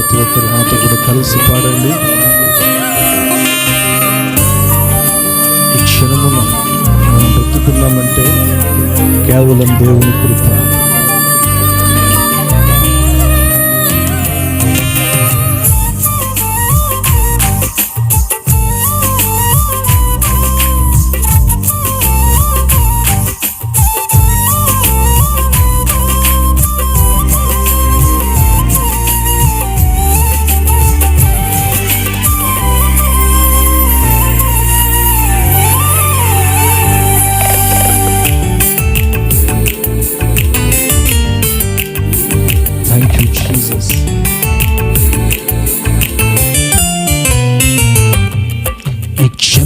ప్రతి ఒక్కరు నాతో కూడా కలిసి పాడండి. ఈ క్షణమున మనం బ్రతుకున్నామంటే కేవలం దేవుని కృప.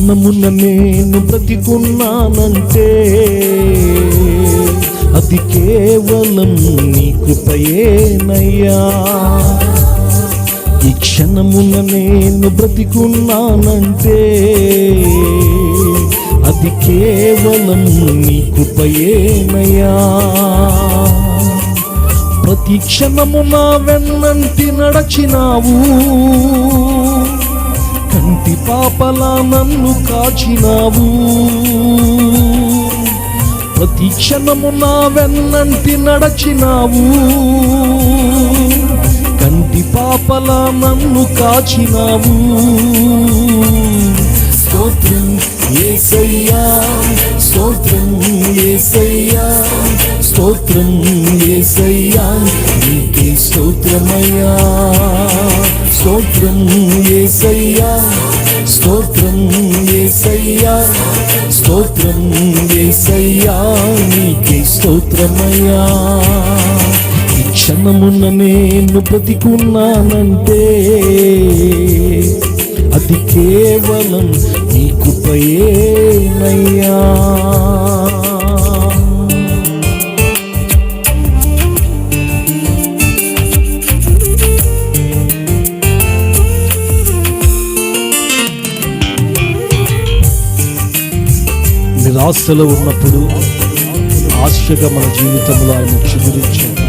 క్షణమున నేను బ్రతికున్నానంటే అది కేవలం నీ కృపయేనయ్యా. ఈ క్షణమున నేను బ్రతికున్నానంటే అది కేవలం నీ కృపయేనయ్యా. ప్రతి క్షణము నా వెన్నంటి నడచినావు. కంటి పాపలా నన్ను కాచినావు. ప్రతి క్షణము నా వెన్నంటి నడచినావు. కంటి పాపలా నన్ను కాచినావు. స్తోత్రం ఏసయ్యా స్తోత్రం ఏసయ్యా స్తోత్రం ఏసయ్యా నీకే స్తోత్రమయ్యా. స్తోత్రం ఏసయ్యా స్తోత్రం ఏసయ్యా స్తోత్రం ఏసయ్యా నీకే స్తోత్రమయ్యా. ఈ క్షణమున నేను బ్రతికున్నానంటే అది కేవలం నీ కృపయేనయ్యా నిరాశలో ఉన్నప్పుడు ఆశగా మన జీవితంలో ఆయన చిగురించాడు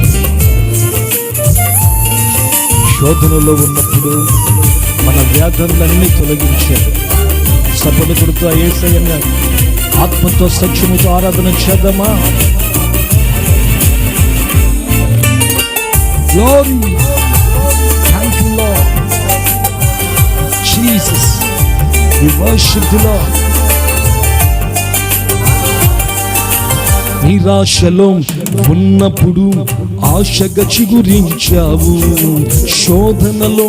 శోధనలో ఉన్నప్పుడు మన వ్యాధులన్నీ తొలగించాడు సపలు కొడుతూ ఏసయ్యన్న ఆత్మతో సత్యముతో ఆరాధన చేద్దామా Glory. Thank you, Lord. Jesus. We worship the Lord. నిరాశలో ఉన్నప్పుడు ఆశగా చిగురించావు. శోధనలో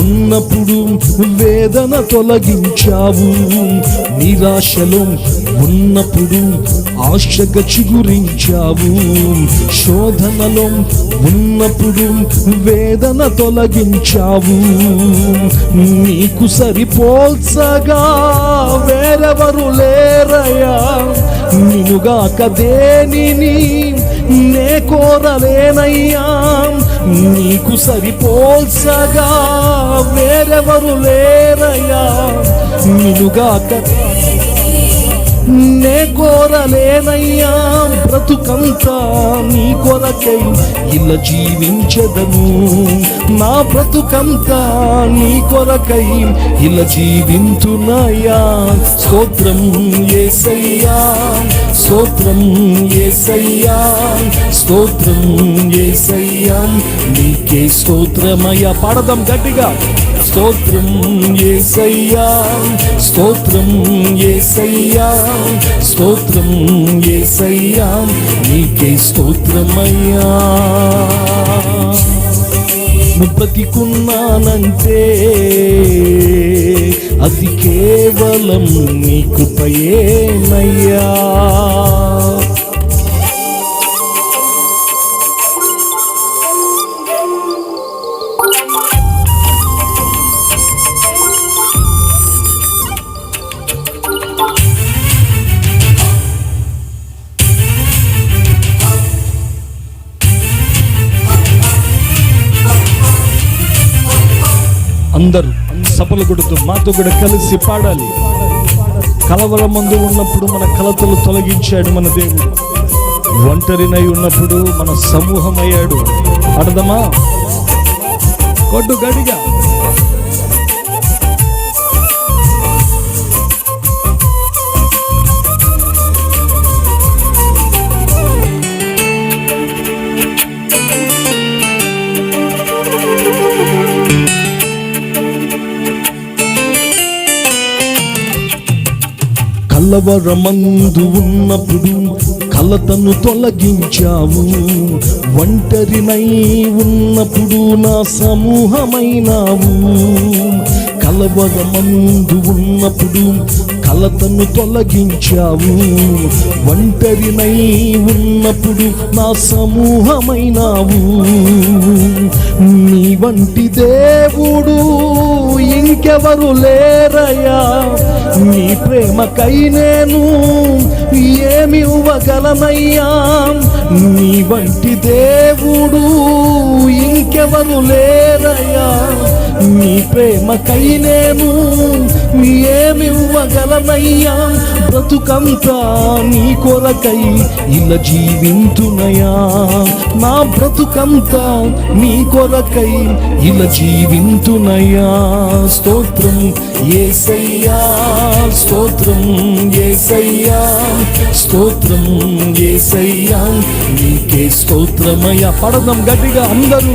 ఉన్నప్పుడు వేదన తొలగించావు. నిరాశలో ఉన్నప్పుడు ఆశగా చిగురించావు. శోధనలో ఉన్నప్పుడు వేదన తొలగించావు. నీకు సరిపోల్చగా వేరెవరు లేరయా నినుగాక దేనిని నే కోరలేనయ్యా. నీకు సరిపోల్చగా వేరెవరు లేరయ్యా. నినుగాక నే కోరలేనయ్యా. బ్రతుకంతా నీ కొరకై ఇలా జీవించదను. నా బ్రతుకంతా నీ కొరకై ఇలా జీవింతునయ్యా స్తోత్రం ఏసయ్యా స్తోత్రం ఏసయ్యా స్తోత్రం ఏసయ్యా నీకే స్తోత్రమయ్యా. పాడదాం గట్టిగా. స్తోత్రం ఏసయ్యా స్తోత్రం ఏసయ్యా స్తోత్రం ఏసయ్యా నీకే స్తోత్రమయ్యా. నువ్వు బ్రతికున్నానంటే అది కేవలం నీ కృపయేనయ్యా అందరూ సపలు కొడుతూ మాతో కూడా కలిసి పాడాలి. కలవర మందు ఉన్నప్పుడు మన కలతలు తొలగించాడు మన దేవుడు. ఒంటరినై ఉన్నప్పుడు మన సమూహం అయ్యాడు అర్థమా కొట్టు గడిగా కలవరమందు ఉన్నప్పుడు కలతను తొలగించావు. ఒంటరినై ఉన్నప్పుడు నా సమూహమైనావు. కలవరమందు ఉన్నప్పుడు కలతను తొలగించావు. ఒంటరినై ఉన్నప్పుడు నా సమూహమైనావు. నీ వంటి దేవుడు ఎవరు లేరయ్యా? నీ ప్రేమకై నేను ఏమి ఇవ్వగలనయ్యా? నీ వంటి దేవుడు ఇంకెవరు లేరయ్యా? నీ ప్రేమకై నేను ఏమి ఇవ్వగలనయ్యా? బ్రతుకంతా నీ కొరకై ఇలా జీవింతునయా నా బ్రతుకంతా నీ కొరకై ఇలా జీవింతునయా స్తోత్రం స్తోత్రం ఏసయ్యా స్తోత్రం ఏసయ్యా స్తోత్రం ఏసయ్యా నీకే స్తోత్రమయ్యా. పడదాం గట్టిగా అందరూ.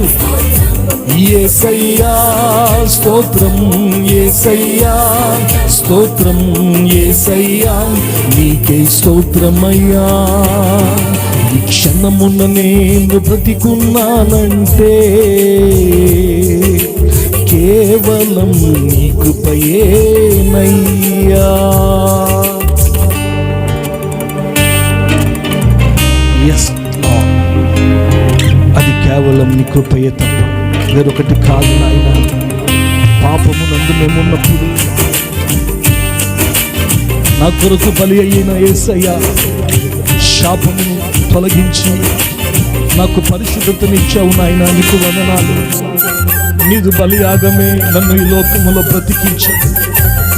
ఏసయ్యా స్తోత్రం ఏసయ్యా స్తోత్రం ఏసయ్యా నీకే స్తోత్రమయ్యా. ఈ క్షణమున నేను బ్రతికున్నానంటే కేవలం నీ కృపయేనయ్యా ఎస్ అది కేవలం నీ కృపయే తప్ప వేరొకటి కాదు నాయన. పాపము నందు మేమున్నప్పుడు నా కొరకు బలి అయిన ఏసయ్య శాపమును తొలగించి నాకు పరిశుద్ధతనిచ్చావు నాయన నీకు వందనాలు. నీదు బలియాగమే నన్ను ఈ లోకములో బ్రతికించదు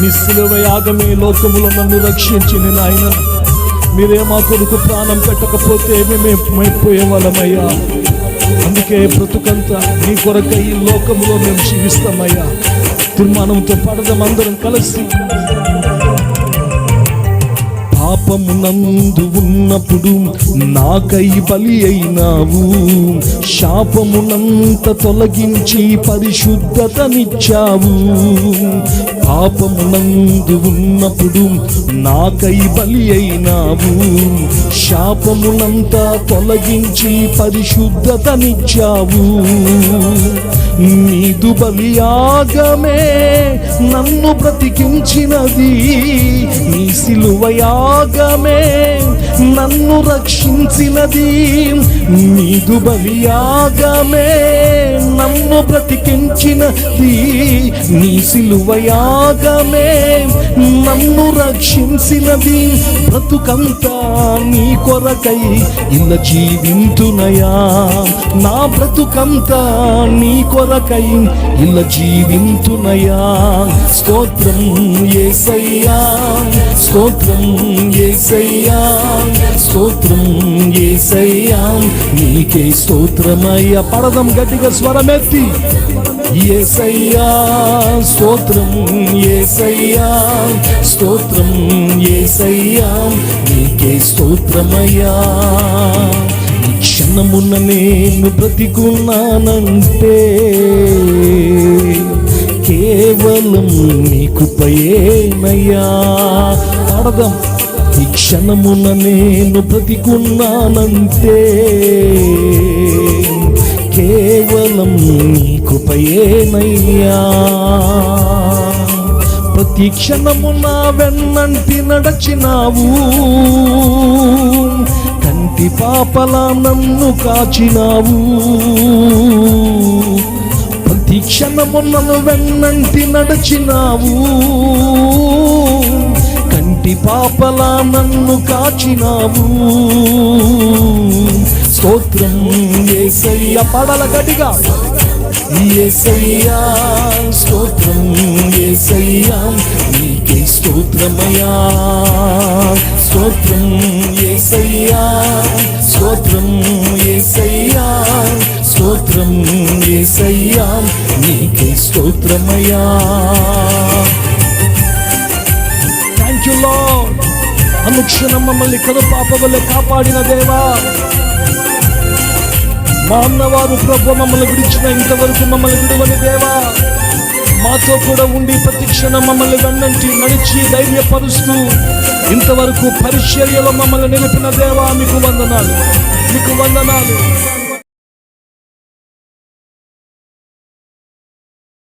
నీ సిలువ యాగమే లోకములో నన్ను రక్షించింది నాయన. మీరే మా కొడుకు ప్రాణం పెట్టకపోతే మేమైపోయే వాళ్ళమయ్యా. అందుకే బ్రతుకంతా నీ కొరకై ఈ లోకములో మేము జీవిస్తామయ్యా. తీర్మానంతో పడదాం అందరం కలిసి. పాపమునందు ఉన్నప్పుడు నాకై బలి అయినావు. శాపమునంత తొలగించి పరిశుద్ధతనిచ్చావు. పాపమునందు ఉన్నప్పుడు నాకై బలి అయినావు. శాపమునంత తొలగించి పరిశుద్ధతనిచ్చావు. నీదు బలియాగమే నన్ను బ్రతికించినది. నీ సిలువయాగమే నన్ను రక్షించినది. నీదు బలియాగమే నన్ను బ్రతికించినది. నీ సిలువయాగమే నన్ను రక్షించినది. బ్రతుకంతా నీ కొరకై ఇలా జీవింతునయా. నా బ్రతుకంతా నీ కొర కొరకై ఇలా జీవింతునయా. స్తోత్రం ఏసయ్యా. స్తోత్రం ఏసయ్యా. స్తోత్రం ఏసయ్యా. నీకే స్తోత్రమయ్యా. పడదం గట్టిగా స్వరమెత్తి. ఏసయ్యా. స్తోత్రం ఏసయ్యా. స్తోత్రం ఏసయ్యా. నీకే స్తోత్రమయ్యా. ఈ క్షణమున నేను బ్రతికున్నానంటే కేవలం నీకు పయేనయ్యా. పాడదాం. ఈ క్షణమున నేను బ్రతికున్నానంటే కేవలం నీకు పయేనయ్యా. ప్రతి క్షణము నా వెన్నంటి నడచినావు. కంటి పాపలా నన్ను కాచినావు. ప్రతి క్షణమున్నను వెన్నంటి నడిచినావు. కంటి పాపలా నన్ను కాచినావు. స్తోత్రం ఏసయ్య పడల గడిగా ఏసయ్యా స్తోత్రం ఏసయ్యా నీకే స్తోత్రమయా స్తోత్రం ఏసయ్యా స్తోత్రం ఏసయ్యా స్తోత్రం ఏసయ్యా నీకే స్తోత్రమయ్యా. థ్యాంక్ యూ లో అనుక్షణం మమ్మల్ని కడు పాప కాపాడిన దేవా. మా అన్నవారు ప్రభు మమ్మల్ని విడిచిన ఇంతవరకు మమ్మల్ని విడువని దేవా. మాతో కూడా ఉండి ప్రతి క్షణం మమ్మల్ని వెన్నంటి నడిచి ధైర్యపరుస్తూ ఇంతవరకు పరిచర్యలో మమ్మల్ని నిలిపిన దేవా మీకు వందనాలు మీకు వందనాలు.